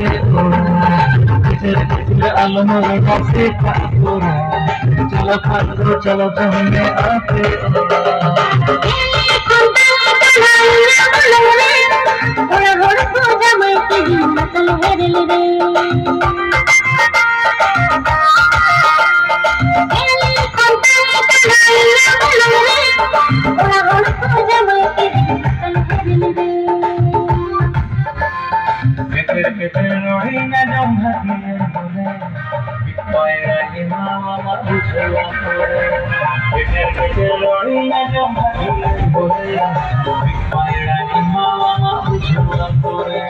হাতে ওরা কিসের কিসের আলমোর কাছে ওরা চলো ফাঁকো চলো জমে আছে ওরা পেটের পেটের রই না জমা দিয়ে বলে পয়রা হিমা মামা বুঝলা করে পয়রা মামা বুঝলা করে